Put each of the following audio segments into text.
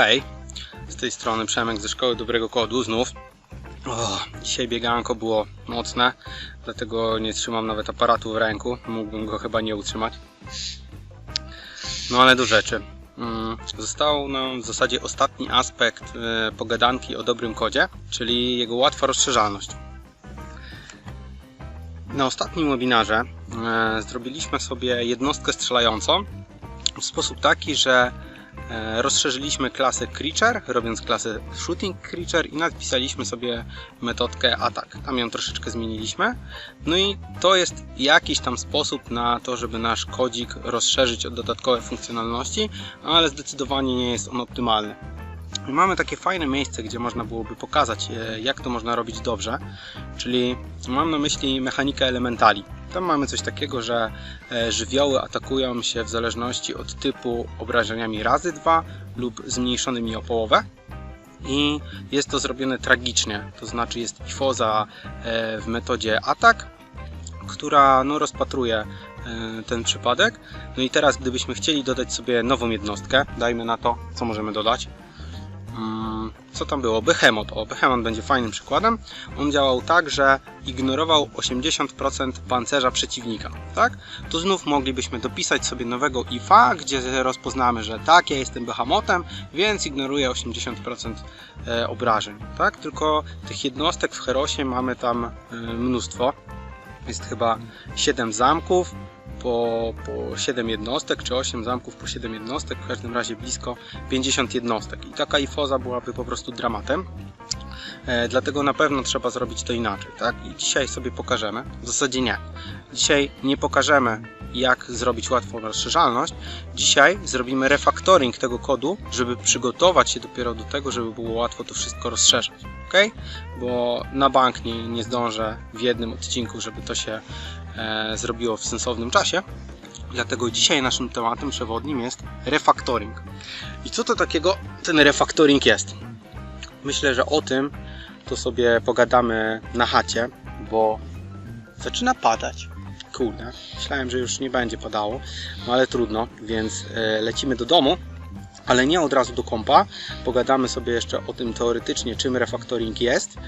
Hej, z tej strony Przemek ze Szkoły Dobrego Kodu znów. O, dzisiaj bieganko było mocne, dlatego nie trzymam nawet aparatu w ręku. Mógłbym go chyba nie utrzymać. No ale do rzeczy. Mm, Został nam w zasadzie ostatni aspekt e, pogadanki o dobrym kodzie, czyli jego łatwa rozszerzalność. Na ostatnim webinarze e, zrobiliśmy sobie jednostkę strzelającą w sposób taki, że rozszerzyliśmy klasę Creature, robiąc klasę Shooting Creature i napisaliśmy sobie metodkę Attack. Tam ją troszeczkę zmieniliśmy. No i to jest jakiś tam sposób na to, żeby nasz kodzik rozszerzyć o dodatkowe funkcjonalności, ale zdecydowanie nie jest on optymalny. Mamy takie fajne miejsce, gdzie można byłoby pokazać, e, jak to można robić dobrze, czyli mam na myśli mechanikę elementali. Tam mamy coś takiego, że e, żywioły atakują się w zależności od typu obrażeniami razy 2 lub zmniejszonymi o połowę. I jest to zrobione tragicznie, to znaczy jest ifoza e, w metodzie atak, która no, rozpatruje ten przypadek. No i teraz, gdybyśmy chcieli dodać sobie nową jednostkę, dajmy na to, co możemy dodać. Mm, Co tam było? Behemoth. O, Behemoth będzie fajnym przykładem. On działał tak, że ignorował 80% pancerza przeciwnika. Tak? Tu znów moglibyśmy dopisać sobie nowego ifa, gdzie rozpoznamy, że tak, ja jestem Behemotem, więc ignoruję 80% e, obrażeń. Tak? Tylko tych jednostek w Herosie mamy tam e, mnóstwo. Jest chyba 7 zamków, po, po 7 jednostek, czy 8 zamków po 7 jednostek, w każdym razie blisko 50 jednostek. I taka ifoza byłaby po prostu dramatem. E, dlatego na pewno trzeba zrobić to inaczej, tak? I dzisiaj sobie pokażemy, w zasadzie nie. Dzisiaj nie pokażemy, jak zrobić łatwą rozszerzalność. Dzisiaj zrobimy refaktoring tego kodu, żeby przygotować się dopiero do tego, żeby było łatwo to wszystko rozszerzać, ok? Bo na bank nie, nie zdążę w jednym odcinku, żeby to się zrobiło w sensownym czasie. Dlatego dzisiaj naszym tematem przewodnim jest refaktoring. I co to takiego ten refaktoring jest? Myślę, że o tym to sobie pogadamy na chacie, bo zaczyna padać. Kurde, myślałem, że już nie będzie padało, no ale trudno, więc e, lecimy do domu, ale nie od razu do kompa. Pogadamy sobie jeszcze o tym teoretycznie, czym refaktoring jest.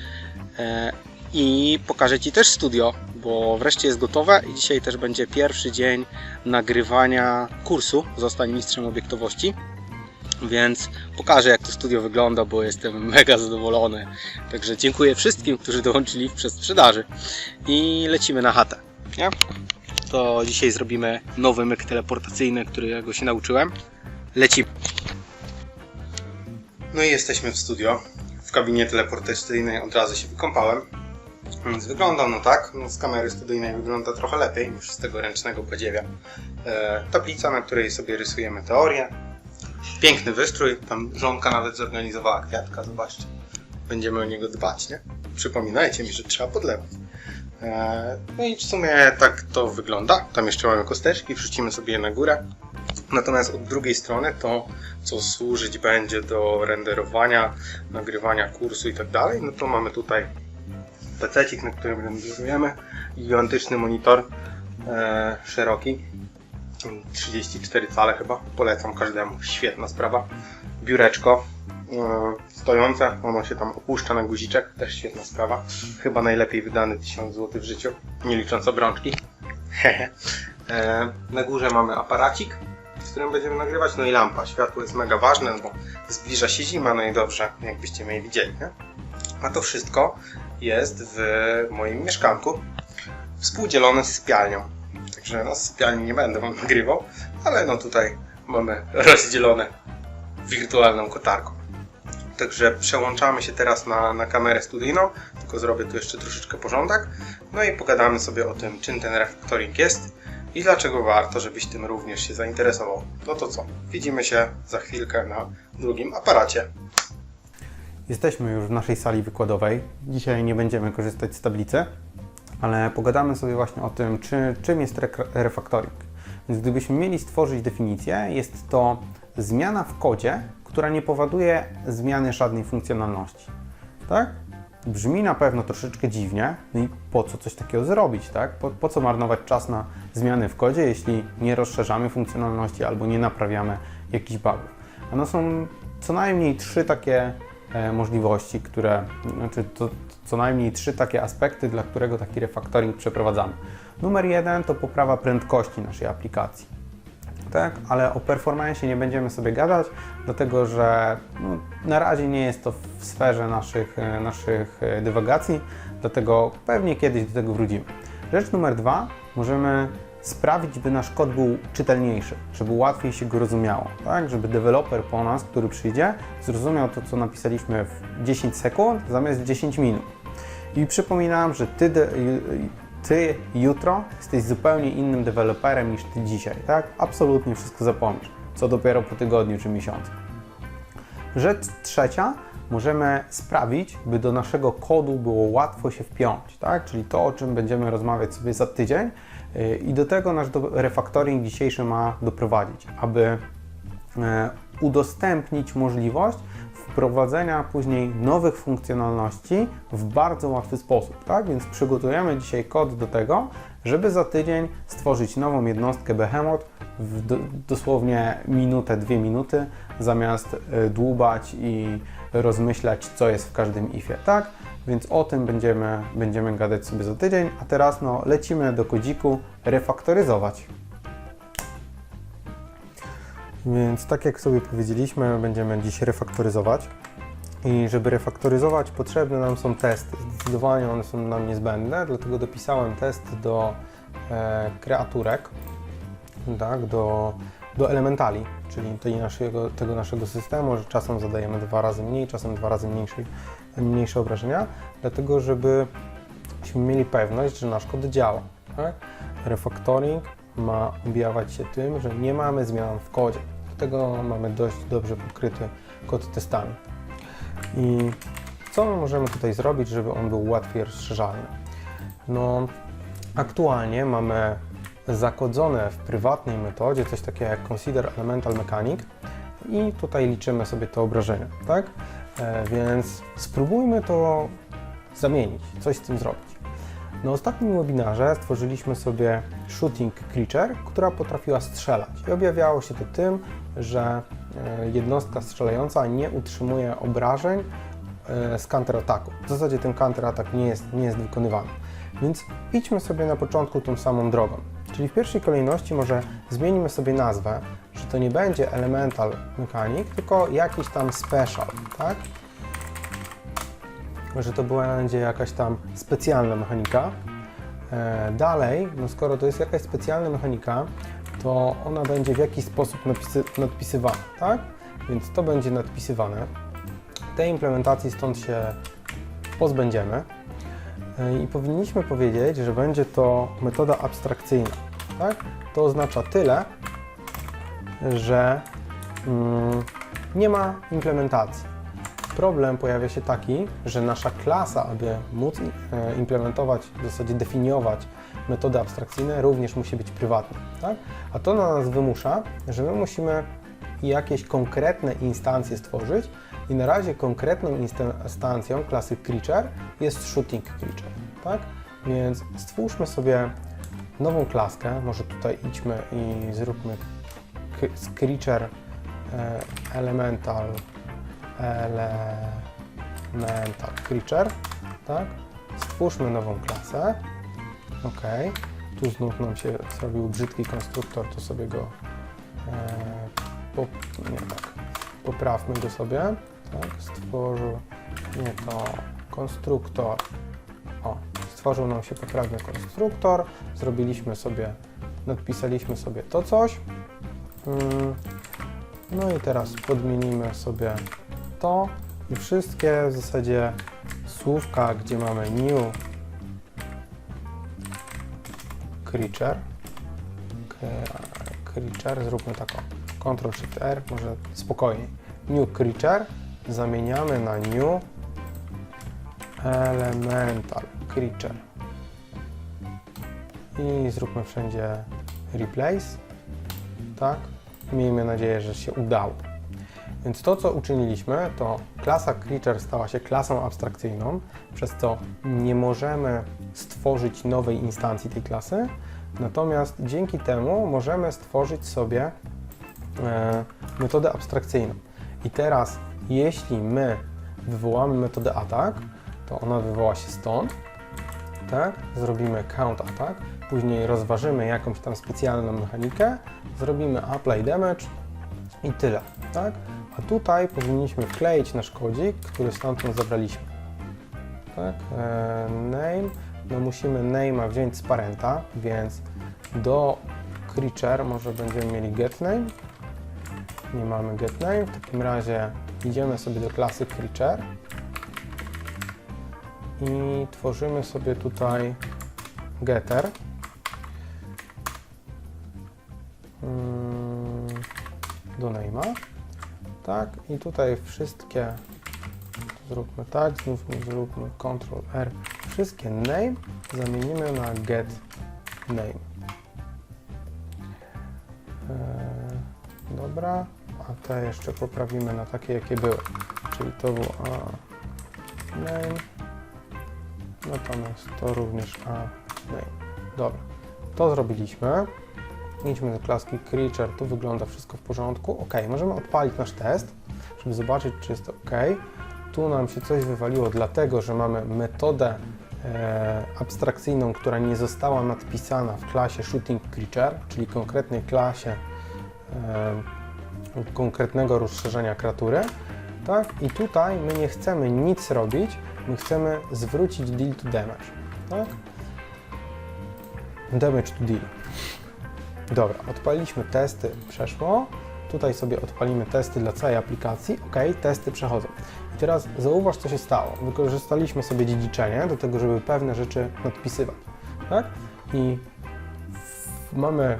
I pokażę Ci też studio, bo wreszcie jest gotowe i dzisiaj też będzie pierwszy dzień nagrywania kursu Zostań mistrzem obiektowości. Więc pokażę jak to studio wygląda, bo jestem mega zadowolony. Także dziękuję wszystkim, którzy dołączyli w przedsprzedaży. I lecimy na chatę. Nie? To dzisiaj zrobimy nowy myk teleportacyjny, którego się nauczyłem. Lecimy. No i jesteśmy w studio. W kabinie teleportacyjnej od razu się wykąpałem. Więc wygląda no tak, no z kamery studyjnej wygląda trochę lepiej niż z tego ręcznego podziewia. E, tablica, na której sobie rysujemy teorię. Piękny wystrój, tam żonka nawet zorganizowała kwiatka, zobaczcie. Będziemy o niego dbać, nie? Przypominajcie mi, że trzeba podlewać. E, no i w sumie tak to wygląda. Tam jeszcze mamy kosteczki, wrzucimy sobie je na górę. Natomiast od drugiej strony to, co służyć będzie do renderowania, nagrywania kursu i tak dalej, no to mamy tutaj pececik, na którym renderujemy. Gigantyczny monitor e, szeroki. 34 cale chyba. Polecam każdemu. Świetna sprawa. Biureczko e, stojące. Ono się tam opuszcza na guziczek. Też świetna sprawa. Chyba najlepiej wydany 1000 zł w życiu. Nie licząc obrączki. e, na górze mamy aparacik z którym będziemy nagrywać, no i lampa. Światło jest mega ważne, bo zbliża się zima, no i dobrze, jakbyście mnie widzieli, nie? A to wszystko jest w moim mieszkanku, współdzielone z sypialnią. Także no, z sypialni nie będę wam nagrywał, ale no tutaj mamy rozdzielone wirtualną kotarką. Także przełączamy się teraz na, na kamerę studyjną, tylko zrobię tu jeszcze troszeczkę porządek. No i pogadamy sobie o tym, czym ten refaktoring jest i dlaczego warto, żebyś tym również się zainteresował. No to co? Widzimy się za chwilkę na drugim aparacie. Jesteśmy już w naszej sali wykładowej. Dzisiaj nie będziemy korzystać z tablicy, ale pogadamy sobie właśnie o tym, czy, czym jest re- refaktoring. Więc gdybyśmy mieli stworzyć definicję, jest to zmiana w kodzie, która nie powoduje zmiany żadnej funkcjonalności. Tak? Brzmi na pewno troszeczkę dziwnie, no i po co coś takiego zrobić, tak? Po, po co marnować czas na zmiany w kodzie, jeśli nie rozszerzamy funkcjonalności albo nie naprawiamy jakichś bugów? One są co najmniej trzy takie możliwości, które, znaczy to, co najmniej trzy takie aspekty, dla którego taki refaktoring przeprowadzamy. Numer jeden to poprawa prędkości naszej aplikacji. Tak, ale o performance nie będziemy sobie gadać, dlatego że no, na razie nie jest to w sferze naszych, e, naszych e, dywagacji, dlatego pewnie kiedyś do tego wrócimy. Rzecz numer dwa, możemy sprawić, by nasz kod był czytelniejszy, żeby łatwiej się go rozumiało, tak? żeby deweloper po nas, który przyjdzie, zrozumiał to, co napisaliśmy w 10 sekund zamiast w 10 minut. I przypominam, że ty, ty jutro jesteś zupełnie innym deweloperem niż ty dzisiaj, tak? Absolutnie wszystko zapomnisz, co dopiero po tygodniu czy miesiącu. Rzecz trzecia, możemy sprawić, by do naszego kodu było łatwo się wpiąć, tak? czyli to, o czym będziemy rozmawiać sobie za tydzień. I do tego nasz refaktoring dzisiejszy ma doprowadzić, aby e, udostępnić możliwość wprowadzenia później nowych funkcjonalności w bardzo łatwy sposób. Tak? Więc przygotujemy dzisiaj kod do tego, żeby za tydzień stworzyć nową jednostkę Behemoth w do, dosłownie minutę, dwie minuty, zamiast e, dłubać i rozmyślać, co jest w każdym ifie. Tak? Więc o tym będziemy, będziemy gadać sobie za tydzień, a teraz no, lecimy do kodziku refaktoryzować. Więc tak jak sobie powiedzieliśmy, będziemy dziś refaktoryzować. I żeby refaktoryzować, potrzebne nam są testy. Zdecydowanie one są nam niezbędne, dlatego dopisałem test do e, kreaturek, tak, do, do elementali, czyli tej naszego, tego naszego systemu, że czasem zadajemy dwa razy mniej, czasem dwa razy mniejszy, mniejsze obrażenia, dlatego żebyśmy mieli pewność, że nasz kod działa. Tak? Refactoring ma objawiać się tym, że nie mamy zmian w kodzie. Dlatego mamy dość dobrze podkryty kod testami. I co my możemy tutaj zrobić, żeby on był łatwiej rozszerzalny? No, aktualnie mamy zakodzone w prywatnej metodzie coś takiego jak Consider Elemental Mechanic i tutaj liczymy sobie te obrażenia, tak? E, więc spróbujmy to zamienić, coś z tym zrobić. Na ostatnim webinarze stworzyliśmy sobie Shooting Creature, która potrafiła strzelać. I objawiało się to tym, że e, jednostka strzelająca nie utrzymuje obrażeń e, z counterataku. W zasadzie ten counteratak nie jest, nie jest wykonywany. Więc idźmy sobie na początku tą samą drogą. Czyli w pierwszej kolejności może zmienimy sobie nazwę, że to nie będzie Elemental Mechanic, tylko jakiś tam Special, tak? że to będzie jakaś tam specjalna mechanika. E, dalej, no skoro to jest jakaś specjalna mechanika, to ona będzie w jakiś sposób napisy, nadpisywana, tak? Więc to będzie nadpisywane. Tej implementacji stąd się pozbędziemy i powinniśmy powiedzieć, że będzie to metoda abstrakcyjna, tak? To oznacza tyle, że mm, nie ma implementacji problem pojawia się taki, że nasza klasa, aby móc e, implementować, w zasadzie definiować metody abstrakcyjne, również musi być prywatna. Tak? A to na nas wymusza, że my musimy jakieś konkretne instancje stworzyć i na razie konkretną instancją klasy Creature jest Shooting Creature. Tak? Więc stwórzmy sobie nową klaskę, może tutaj idźmy i zróbmy z Creature e, Elemental elemental creature, tak? Stwórzmy nową klasę. OK. Tu znów nam się zrobił brzydki konstruktor, to sobie go e, po, nie tak. Poprawmy go sobie. Tak, stworzył nie to konstruktor. O, stworzył nam się poprawny konstruktor. Zrobiliśmy sobie, nadpisaliśmy sobie to coś. Mm, no i teraz podmienimy sobie to i wszystkie w zasadzie słówka, gdzie mamy new creature, creature, zróbmy taką Ctrl Shift R, może spokojniej. New creature zamieniamy na new elemental creature i zróbmy wszędzie replace, tak? Miejmy nadzieję, że się udało. Więc to, co uczyniliśmy, to klasa Creature stała się klasą abstrakcyjną, przez co nie możemy stworzyć nowej instancji tej klasy, natomiast dzięki temu możemy stworzyć sobie e, metodę abstrakcyjną. I teraz, jeśli my wywołamy metodę attack, to ona wywoła się stąd, tak? Zrobimy count attack, później rozważymy jakąś tam specjalną mechanikę, zrobimy apply damage i tyle, tak? A tutaj powinniśmy wkleić nasz kodzik, który stamtąd zabraliśmy. Tak? E, name, no musimy name'a wziąć z parenta, więc do creature może będziemy mieli getName. Nie mamy getName, w takim razie idziemy sobie do klasy creature i tworzymy sobie tutaj getter. Mm, Do name'a. Tak, i tutaj wszystkie zróbmy tak, znów zróbmy Ctrl R. Wszystkie name zamienimy na get name. Eee, dobra, a te jeszcze poprawimy na takie, jakie były. Czyli to było a, name, natomiast to również a name. Dobra, to zrobiliśmy. Idźmy do klaski creature, tu wygląda wszystko w porządku. Ok, możemy odpalić nasz test, żeby zobaczyć, czy jest ok. Tu nam się coś wywaliło, dlatego że mamy metodę e, abstrakcyjną, która nie została nadpisana w klasie Shooting Creature, czyli konkretnej klasie e, konkretnego rozszerzenia kreatury. Tak? I tutaj my nie chcemy nic robić, my chcemy zwrócić deal to damage. Tak? Damage to deal. Dobra, odpaliliśmy testy, przeszło. Tutaj sobie odpalimy testy dla całej aplikacji. OK, testy przechodzą. I teraz zauważ, co się stało. Wykorzystaliśmy sobie dziedziczenie do tego, żeby pewne rzeczy nadpisywać. Tak? I mamy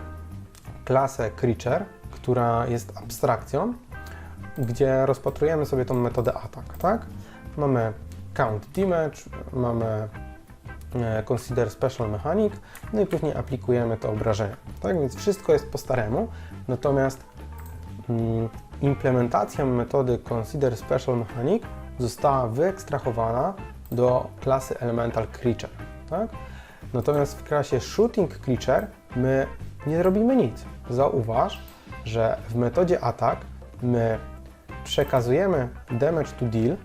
klasę creature, która jest abstrakcją, gdzie rozpatrujemy sobie tą metodę attack. Tak? Mamy count damage, mamy e, consider special mechanic, no i później aplikujemy to obrażenie. Tak więc wszystko jest po staremu, natomiast mm, implementacja metody consider special mechanic została wyekstrahowana do klasy elemental creature. Tak? Natomiast w klasie shooting creature my nie robimy nic. Zauważ, że w metodzie attack my przekazujemy damage to deal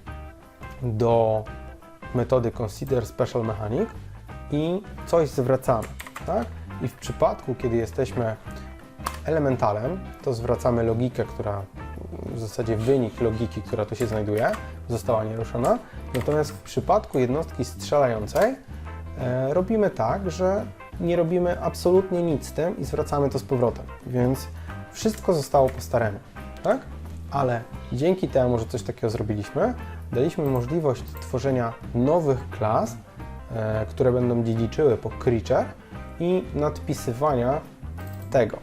do metody Consider Special Mechanic i coś zwracamy. Tak? I w przypadku, kiedy jesteśmy elementalem, to zwracamy logikę, która w zasadzie wynik logiki, która tu się znajduje, została nieruszona. Natomiast w przypadku jednostki strzelającej e, robimy tak, że nie robimy absolutnie nic z tym i zwracamy to z powrotem. Więc wszystko zostało po staremu. Tak? Ale dzięki temu, że coś takiego zrobiliśmy, daliśmy możliwość tworzenia nowych klas, e, które będą dziedziczyły po creature i nadpisywania tego.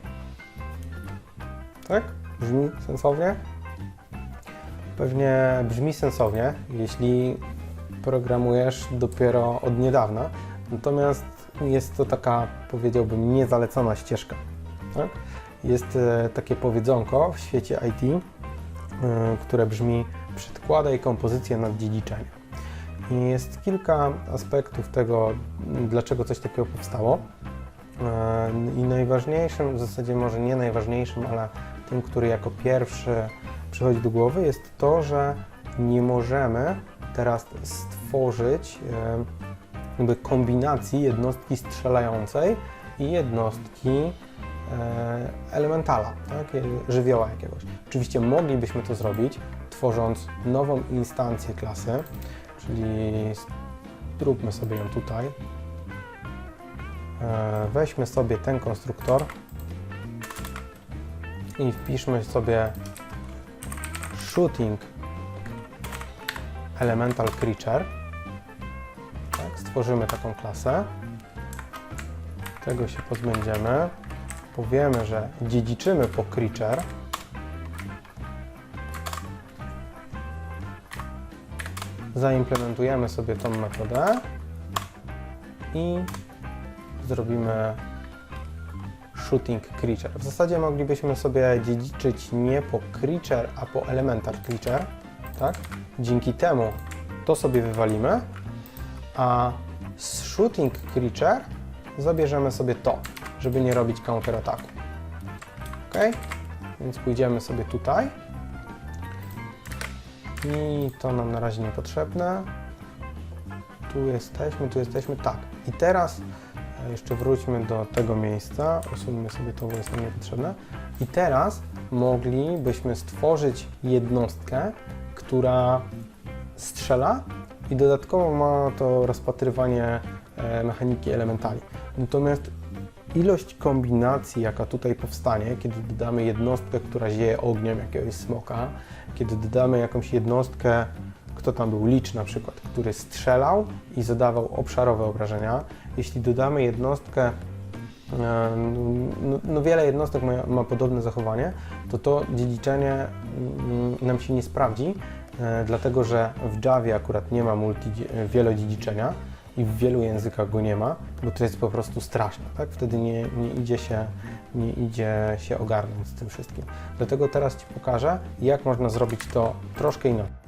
Tak? Brzmi sensownie? Pewnie brzmi sensownie, jeśli programujesz dopiero od niedawna, natomiast jest to taka, powiedziałbym, niezalecona ścieżka. Tak? Jest e, takie powiedzonko w świecie IT, y, które brzmi przedkładaj kompozycję nad dziedziczenie. I jest kilka aspektów tego, dlaczego coś takiego powstało. Y, I najważniejszym, w zasadzie może nie najważniejszym, ale tym, który jako pierwszy przychodzi do głowy, jest to, że nie możemy teraz stworzyć jakby kombinacji jednostki strzelającej i jednostki e, elementala, tak? e, żywioła jakiegoś. Oczywiście moglibyśmy to zrobić, tworząc nową instancję klasy, czyli zróbmy sobie ją tutaj. E, Weźmy sobie ten konstruktor i wpiszmy sobie shooting elemental creature. Tak, stworzymy taką klasę. Tego się pozbędziemy. Powiemy, że dziedziczymy po creature. Zaimplementujemy sobie tą metodę i zrobimy shooting creature. W zasadzie moglibyśmy sobie dziedziczyć nie po creature, a po elemental creature, tak? Dzięki temu to sobie wywalimy, a z shooting creature zabierzemy sobie to, żeby nie robić counterataku. Ok? Więc pójdziemy sobie tutaj I to nam na razie niepotrzebne. Tu jesteśmy, tu jesteśmy, tak. I teraz e, jeszcze wróćmy do tego miejsca. Usuńmy sobie to, bo jest nam niepotrzebne. I teraz moglibyśmy stworzyć jednostkę, która strzela i dodatkowo ma to rozpatrywanie e, mechaniki elementali. Natomiast ilość kombinacji, jaka tutaj powstanie, kiedy dodamy jednostkę, która zieje ogniem jakiegoś smoka, kiedy dodamy jakąś jednostkę, kto tam był, licz na przykład, który strzelał i zadawał obszarowe obrażenia, jeśli dodamy jednostkę, no, no wiele jednostek ma, ma podobne zachowanie, to to dziedziczenie mm, nam się nie sprawdzi, e, dlatego że w Javie akurat nie ma multi, wielodziedziczenia i w wielu językach go nie ma, bo to jest po prostu straszne, tak? Wtedy nie, nie, idzie się, nie idzie się ogarnąć z tym wszystkim. Dlatego teraz Ci pokażę, jak można zrobić to troszkę inaczej.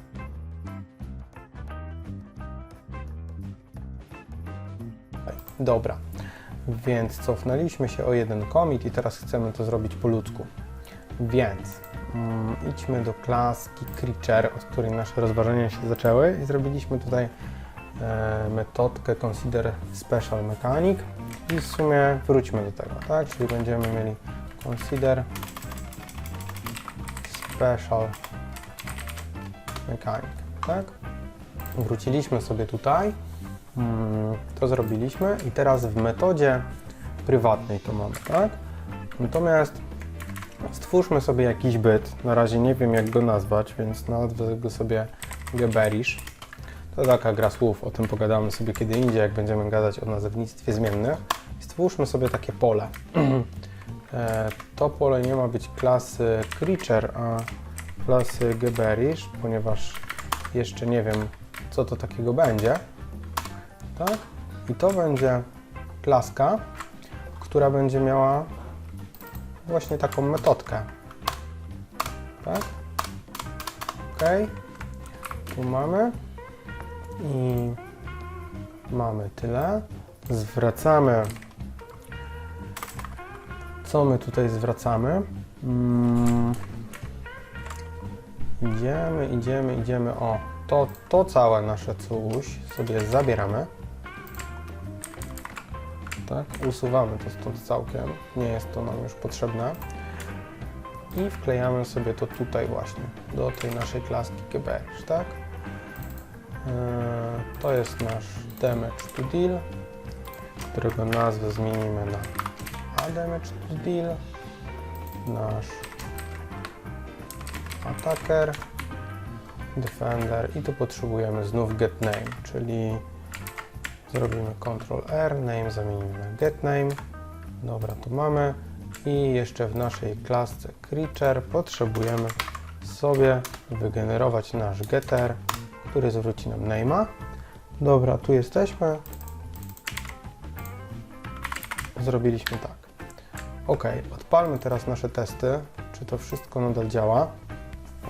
Dobra, więc cofnęliśmy się o jeden commit i teraz chcemy to zrobić po ludzku. Więc mm, idźmy do klaski creature, od której nasze rozważania się zaczęły i zrobiliśmy tutaj metodkę consider special mechanic i w sumie wróćmy do tego, tak? Czyli będziemy mieli consider special mechanic, tak? Wróciliśmy sobie tutaj, mm, to zrobiliśmy i teraz w metodzie prywatnej to mamy, tak? Natomiast stwórzmy sobie jakiś byt, na razie nie wiem jak go nazwać, więc nazwę go sobie Geberish. To taka gra słów, o tym pogadamy sobie kiedy indziej, jak będziemy gadać o nazewnictwie zmiennych. Stwórzmy sobie takie pole. E, to pole nie ma być klasy creature, a klasy Geberish, ponieważ jeszcze nie wiem, co to takiego będzie. Tak? I to będzie klaska, która będzie miała właśnie taką metodkę. Tak? Ok. Tu mamy i mamy tyle. Zwracamy. Co my tutaj zwracamy? Mm. Idziemy, idziemy, idziemy. O, to, to całe nasze coś sobie zabieramy. Tak, usuwamy to stąd całkiem. Nie jest to nam już potrzebne. I wklejamy sobie to tutaj właśnie, do tej naszej klaski GBR, tak? Eee, To jest nasz damage to deal, którego nazwę zmienimy na a damage to deal. Nasz attacker, defender i tu potrzebujemy znów get name, czyli zrobimy Ctrl R, name zamienimy na get name. Dobra, tu mamy. I jeszcze w naszej klasce creature potrzebujemy sobie wygenerować nasz getter, który zwróci nam name'a. Dobra, tu jesteśmy. Zrobiliśmy tak. Ok, odpalmy teraz nasze testy, czy to wszystko nadal działa.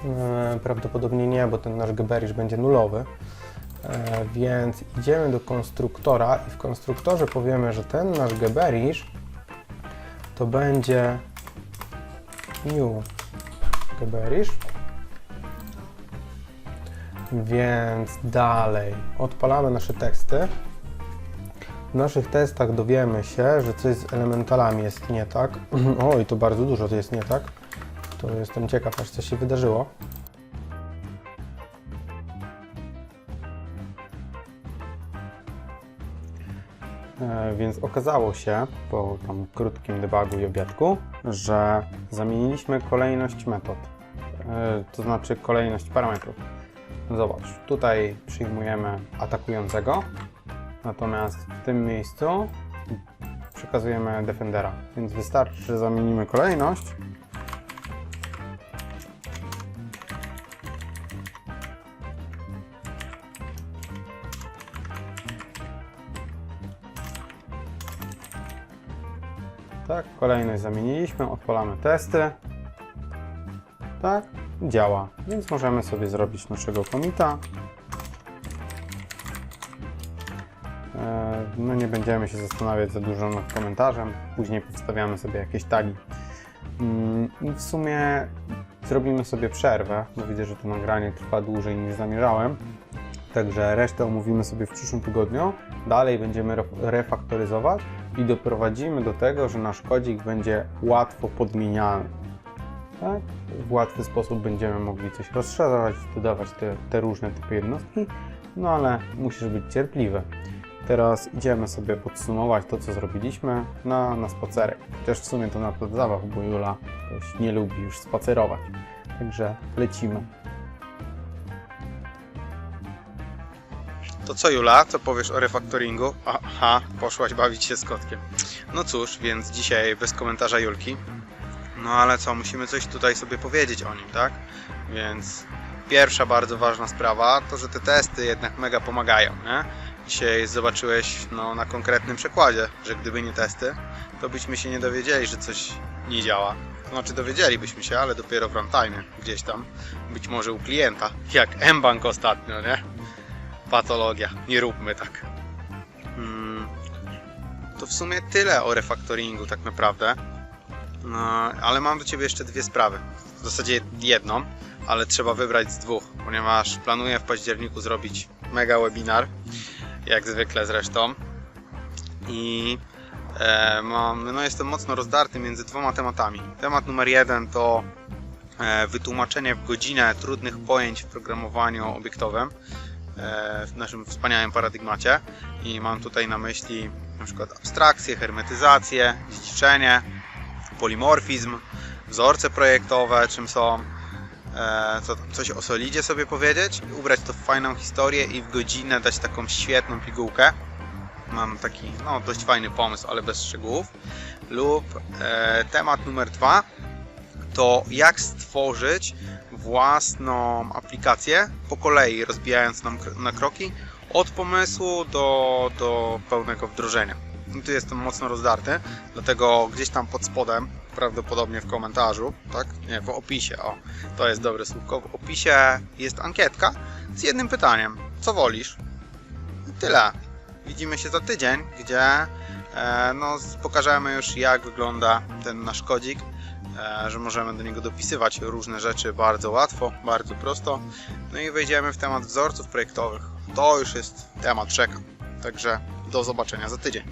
E, Prawdopodobnie nie, bo ten nasz geberish będzie nulowy. E, Więc idziemy do konstruktora i w konstruktorze powiemy, że ten nasz geberish to będzie new geberish. Więc dalej odpalamy nasze testy. W naszych testach dowiemy się, że coś z elementalami jest nie tak. Oj, to bardzo dużo to jest nie tak. To jestem ciekaw, aż co się wydarzyło. E, Więc okazało się po tam krótkim debugu i obiadku, że zamieniliśmy kolejność metod, E, to znaczy kolejność parametrów. Zobacz, tutaj przyjmujemy atakującego, natomiast w tym miejscu przekazujemy defendera, więc wystarczy, że zamienimy kolejność. Tak, kolejność zamieniliśmy, odpalamy testy. Tak, działa, więc możemy sobie zrobić naszego komita. E, No nie będziemy się zastanawiać za dużo nad komentarzem, później podstawiamy sobie jakieś tagi. Mm, I w sumie zrobimy sobie przerwę, bo widzę, że to nagranie trwa dłużej niż zamierzałem. Także resztę omówimy sobie w przyszłym tygodniu. Dalej będziemy re- refaktoryzować i doprowadzimy do tego, że nasz kodzik będzie łatwo podmieniany. Tak? W łatwy sposób będziemy mogli coś rozszerzać, dodawać te, te różne typy jednostki, no ale musisz być cierpliwy. Teraz idziemy sobie podsumować to, co zrobiliśmy na, na spacerek. Chociaż w sumie to na plac zabaw, bo Jula dość nie lubi już spacerować. Także lecimy. To co Jula, co powiesz o refaktoringu? Aha, poszłaś bawić się z kotkiem. No cóż, więc dzisiaj bez komentarza Julki. No ale co, musimy coś tutaj sobie powiedzieć o nim, tak? Więc pierwsza bardzo ważna sprawa to, że te testy jednak mega pomagają, nie? Dzisiaj zobaczyłeś no, na konkretnym przykładzie, że gdyby nie testy, to byśmy się nie dowiedzieli, że coś nie działa. Znaczy dowiedzielibyśmy się, ale dopiero w runtime, gdzieś tam, być może u klienta, jak mBank ostatnio, nie? patologia. Nie róbmy tak. Mm, To w sumie tyle o refaktoringu tak naprawdę. No, ale mam do Ciebie jeszcze dwie sprawy. W zasadzie jedną, ale trzeba wybrać z dwóch, ponieważ planuję w październiku zrobić mega webinar, jak zwykle zresztą. I e, mam, no jestem mocno rozdarty między dwoma tematami. Temat numer jeden to e, wytłumaczenie w godzinę trudnych pojęć w programowaniu obiektowym e, w naszym wspaniałym paradygmacie i mam tutaj na myśli na przykład abstrakcję, hermetyzację, dziedziczenie, polimorfizm, wzorce projektowe, czym są, e, co coś o Solidzie sobie powiedzieć, ubrać to w fajną historię i w godzinę dać taką świetną pigułkę. Mam taki no, dość fajny pomysł, ale bez szczegółów. Lub e, temat numer dwa to jak stworzyć własną aplikację po kolei, rozbijając nam na kroki od pomysłu do, do pełnego wdrożenia. I tu jestem mocno rozdarty, dlatego gdzieś tam pod spodem, prawdopodobnie w komentarzu, tak? Nie, w opisie, o, to jest dobre słówko. W opisie jest ankietka z jednym pytaniem. Co wolisz? I tyle. Widzimy się za tydzień, gdzie e, no, pokażemy już jak wygląda ten nasz kodzik e, że możemy do niego dopisywać różne rzeczy bardzo łatwo, bardzo prosto. No i wejdziemy w temat wzorców projektowych. To już jest temat rzeka. Także do zobaczenia za tydzień.